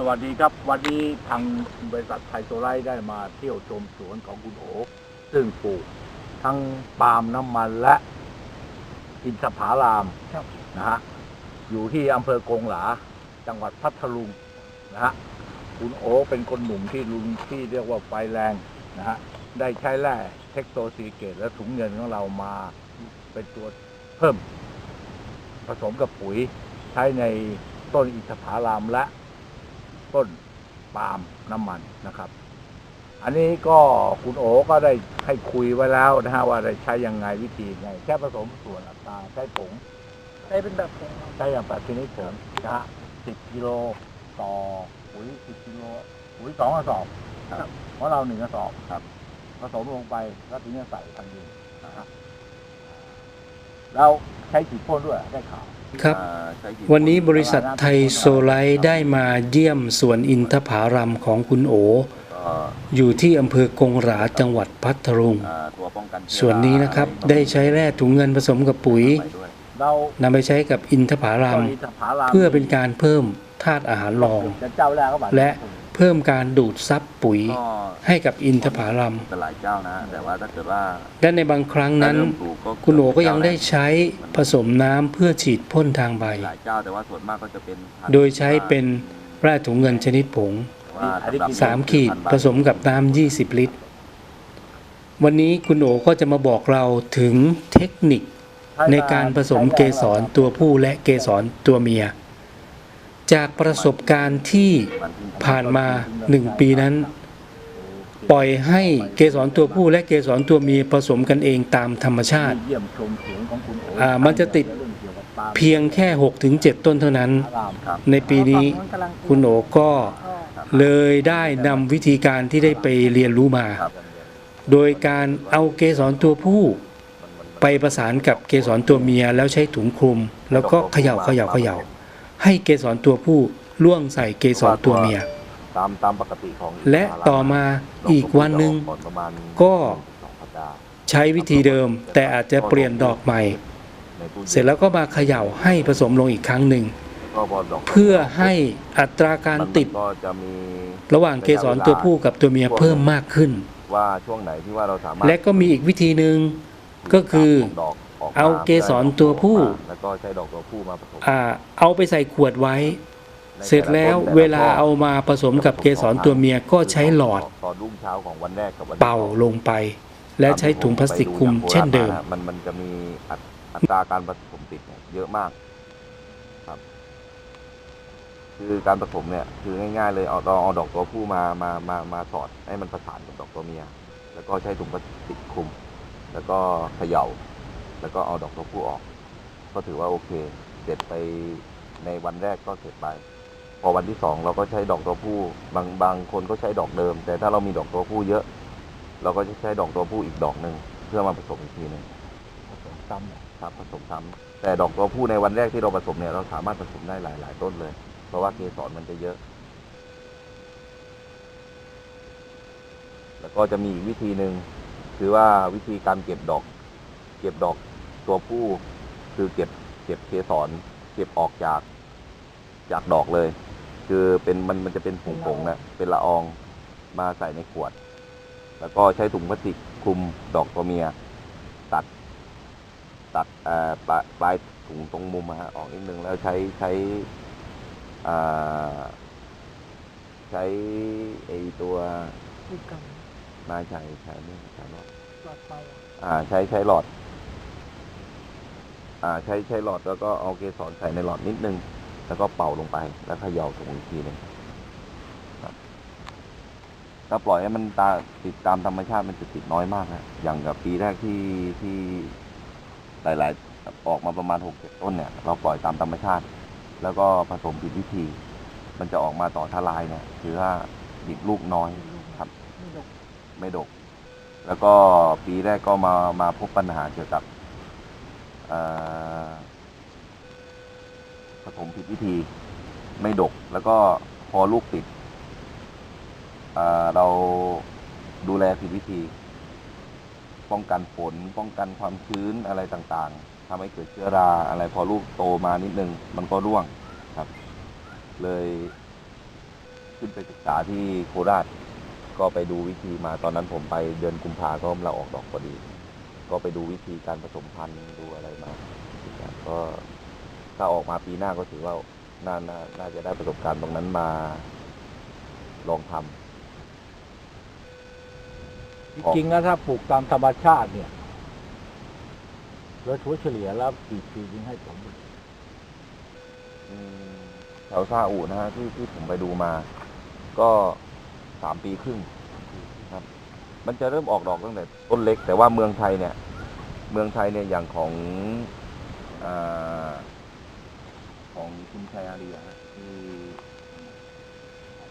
สวัสดีครับ วันนี้ทางบริษัทไทยโซไลท์ได้มาเที่ยวชมสวนของคุณโอซึ่งปลูกทั้งปาล์มน้ำมันและอินทผลามครับนะฮะอยู่ที่อำเภอกงหลา จังหวัดพัทลุงนะฮะคุณโอเป็นคนหนุ่มที่ลุงที่เรียกว่าไฟแรงนะฮะได้ใช้แร่เทคโตซีเกตและถุงเงินของเรามาเป็นตัวเพิ่ม ผสมกับปุ๋ยใช้ในต้นอินทผลามและ ต้นปาล์มน้ำมันนะครับ อันนี้ก็คุณโอก็ได้ให้คุยไว้แล้วนะฮะว่าได้ใช้ยังไงวิธีไง แค่ผสมส่วนอัตราใช้ผงได้เป็นแบบผงครับใช้อย่างแบบชนิดผงนะฮะสิบกิโลต่อปุ๋ยสิบกิโลปุ๋ยสองกระสอบครับ เพราะเราหนึ่งกระสอบครับ ผสมลงไปแล้วถึงจะใส่ทางดินนะฮะเราใช้ฉีดพ่นด้วยได้ข่าว ครับ วันนี้บริษัทไทยโซไลท์ได้มาเยี่ยมสวนอินทผารัมของคุณโอ อยู่ที่อำเภอกงหราจังหวัดพัทลุงส่วนนี้นะครับได้ใช้แร่ถุงเงินผสมกับปุ๋ยนำไปใช้กับอินทผารัมต้นอินทผลามเพื่อเป็นการเพิ่มธาตุอาหารรอง และ เพิ่มการดูดซับปุ๋ยก็ให้กับอินทผารัม เป็นหลายเจ้านะ แต่ว่าถ้าเกิดว่าและในบางครั้งนั้น ถ้าเริ่มปลูกก็คุณโอก็ยังได้ใช้ผสมน้ำเพื่อฉีดพ่นทางใบ หลายเจ้าแต่ว่าส่วนมากก็จะเป็นพันธุ์โดยใช้เป็นแร่ถุงเงินชนิดผง ว่าสำหรับสามขีดผสมกับน้ำ20 ลิตร วันนี้คุณโอก็จะมาบอกเราถึงเทคนิคในการผสมเกสรตัวผู้และเกสรตัวเมีย จากประสบการณ์ที่ผ่านมา1ปีนั้น ปล่อยให้เกสรตัวผู้และเกสรตัวเมียผสมกันเองตามธรรมชาติ มันจะติดเพียงแค่ 6-7 ต้นเท่านั้น ในปีนี้คุณโอก็ก็เลยได้นำวิธีการที่ได้ไปเรียนรู้มา โดยการเอาเกสรตัวผู้ ไปประสานกับเกสรตัวเมียแล้วใช้ถุงคลุม แล้วก็เขย่าเขย่าเขย่า ให้เกสรตัวผู้ล่วงใส่เกสรตัวเมีย ตามตามปกติของและต่อมาอีกวันหนึ่งก่อนประมาณก็สองสัปดาห์ใช้วิธีเดิมแต่อาจจะเปลี่ยนดอกใหม่ในตู้ย็นเสร็จแล้วก็มาเขย่าให้ผสมลงอีกครั้งหนึ่งก็พอดอกเพื่อให้อัตราการติดมันก็จะมีระหว่างเกสรตัวผู้กับตัวเมียเพิ่มมากขึ้น ว่าช่วงไหนที่ว่าเราสามารถและก็มีอีกวิธีหนึ่งก็คือดอกออกม เอาเกสรตัวผู้แล้วก็ใช้ดอกตัวผู้มาผสมอ่าเอาไปใส่ขวดไว้ เสร็จแล้วเวลาเอามาผสมกับเกสรตัวเมียก็ใช้หลอดตอนรุ่งเช้าของวันแรกกับวันที่เป่าสองลงไป และใช้ถุงพลาสติกคลุมเช่นเดิม มันมันจะมีอัตอัตราการผสมติดเนี่ยเยอะมากครับคือการผสมเนี่ยคือง่ายๆเลยเอาเอาเอาดอกตัวผู้มามามามาสอดให้มันประสานกับดอกตัวเมีย แล้วก็ใช้ถุงพลาสติกคลุม แล้วก็เขย่า แล้วก็เอาดอกตัวผู้ออก ก็ถือว่าโอเค เสร็จไปในวันแรกก็เสร็จไป พอวันที่สองเราก็ใช้ดอกตัวผู้ บางบางคนก็ใช้ดอกเดิม แต่ถ้าเรามีดอกตัวผู้เยอะ เราก็จะใช้ดอกตัวผู้อีกดอกหนึ่งเพื่อมาผสมอีกทีหนึ่งซ้ำเนี่ยครับผสมซ้ำแต่ดอกตัวผู้ในวันแรกที่เราผสมเนี่ยเราสามารถผสมได้หลายๆต้นเลย เพราะว่าเกสรมันจะเยอะ แล้วก็จะมีอีกวิธีหนึ่งคือว่าวิธีการเก็บดอก เก็บดอก ตัวผู้คือเก็บเก็บเกสรเก็บออกจากจากดอกเลย คือเป็นมันมันจะเป็นผงๆนะเป็นละอองมาใส่ในขวด แล้วก็ใช้ถุงพลาสติกคลุมดอกตัวเมีย ตัด ตัดเอ่อปลายปลายถุงตรงมุมอะฮะออกนิดนึงแล้วใช้ใช้อ่าใช้ไอตัวดูกันนายใช้ใช้ไม่ใช้หลอดหลอดไฟอะอ่าใช้ใช้หลอดอ่า ใช้ใช้หลอดแล้วก็เอาเกสรใส่ในหลอดนิดนึง แล้วก็เป่าลงไปแล้วเขย่าถุงอีกทีหนึงครับถ้าปล่อยให้มันตาติดตามธรรมชาติมันจะติดน้อยมากนะอย่างกับปีแรกที่ที่หลาย ๆ ออกมาประมาณหกเจ็ดต้นเนี่ย เราปล่อยตามธรรมชาติ แล้วก็ผสมผิดวิธี มันจะออกมาต่อทลายเนี่ยคือว่าดิบลูกน้อยครับไม่ดกไม่ดกแล้วก็ปีแรกก็มามาพบปัญหาเกี่ยวกับเอ่อ ผสมผิดวิธีไม่ดก แล้วก็พอลูกติดเเราดูแลผิดวิธี ป้องกันฝนป้องกันความชื้นอะไรต่างๆทำให้เกิดเชื้อราอะไรพอลูกโตมานิดนึง มันก็ร่วงครับ เลยขึ้นไปศึกษาที่โคราช ก็ไปดูวิธีมาตอนนั้นผมไปเดือนกุมภาก็เราออกดอกพอดี ก็ไปดูวิธีการผสมพันธุ์ดูอะไรมาก็ถ้าออกมาปีหน้าก็ถือว่าน่าน่าน่าจะได้ประสบการณ์ตรงนั้นมาลองทำจริงๆแล้วถ้าปลูกตามธรรมชาติเนี่ยโดยทั่วเฉลี่ยแล้วกี่ปีถึงให้ผลผลิตอืมแถวซาอุนะฮะที่ที่ผมไปดูมา ก็สามปีครึ่งครับ มันจะเริ่มออกดอกตั้งแต่ต้นเล็ก แต่ว่าเมืองไทยเนี่ย เมืองไทยเนี่ยอย่างของอของคุณชายอารีอะฮะที่